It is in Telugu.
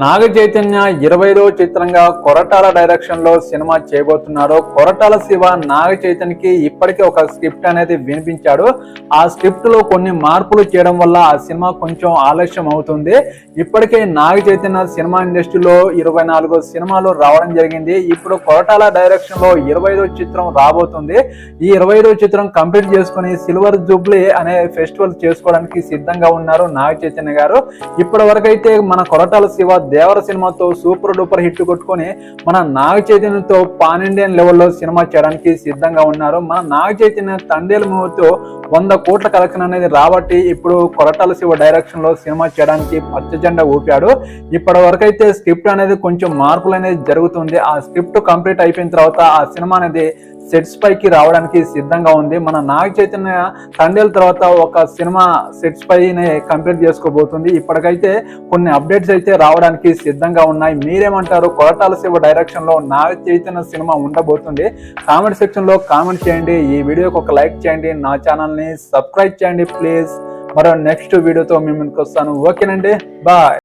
నాగ చైతన్య ఇరవైదో చిత్రంగా కొరటాల డైరెక్షన్లో సినిమా చేయబోతున్నారు కొరటాల శివ నాగ చైతన్యకి ఇప్పటికే ఒక స్క్రిప్ట్ అనేది వినిపించాడు. ఆ స్క్రిప్ట్లో కొన్ని మార్పులు చేయడం వల్ల ఆ సినిమా కొంచెం ఆలస్యం అవుతుంది. ఇప్పటికే నాగ చైతన్య సినిమా ఇండస్ట్రీలో ఇరవై నాలుగు సినిమాలు రావడం జరిగింది. ఇప్పుడు కొరటాల డైరెక్షన్లో ఇరవైదో చిత్రం రాబోతుంది. ఈ ఇరవైదో చిత్రం కంప్లీట్ చేసుకుని సిల్వర్ జూబ్లీ అనే ఫెస్టివల్ చేసుకోవడానికి సిద్ధంగా ఉన్నారు నాగ చైతన్య గారు. ఇప్పటి వరకైతే మన కొరటాల శివ దేవర సినిమాతో సూపర్ డూపర్ హిట్ కొట్టుకొని మన నాగ చైతన్యతో పాన్ ఇండియన్ లెవెల్లో సినిమా చేయడానికి సిద్ధంగా ఉన్నారు. మన నాగ చైతన్య తండేల మూవీతో వంద కోట్ల కలెక్షన్ అనేది రాబట్టి ఇప్పుడు కొరటాల శివ డైరెక్షన్లో సినిమా చేయడానికి పచ్చ జెండా ఊపాడు. ఇప్పటి వరకు అయితే స్క్రిప్ట్ అనేది కొంచెం మార్పులు అనేది జరుగుతుంది. ఆ స్క్రిప్ట్ కంప్లీట్ అయిపోయిన తర్వాత ఆ సినిమా అనేది సెట్స్ పైకి రావడానికి సిద్ధంగా ఉంది. మన నాగ చైతన్య తండేల తర్వాత ఒక సినిమా సెట్స్ పైనే కంప్లీట్ చేసుకోబోతుంది. ఇప్పటికైతే కొన్ని అప్డేట్స్ అయితే రావడానికి సిద్ధంగా ఉన్నాయి. మీరేమంటారు? కొరటాల శివ డైరెక్షన్లో నా చైతన్య సినిమా ఉండబోతుంది. కామెంట్ సెక్షన్లో కామెంట్ చేయండి. ఈ వీడియోకి ఒక లైక్ చేయండి. నా ఛానల్ని సబ్స్క్రైబ్ చేయండి ప్లీజ్. మరో నెక్స్ట్ వీడియోతో మేము ముందుకు వస్తాను. ఓకేనండి. బాయ్.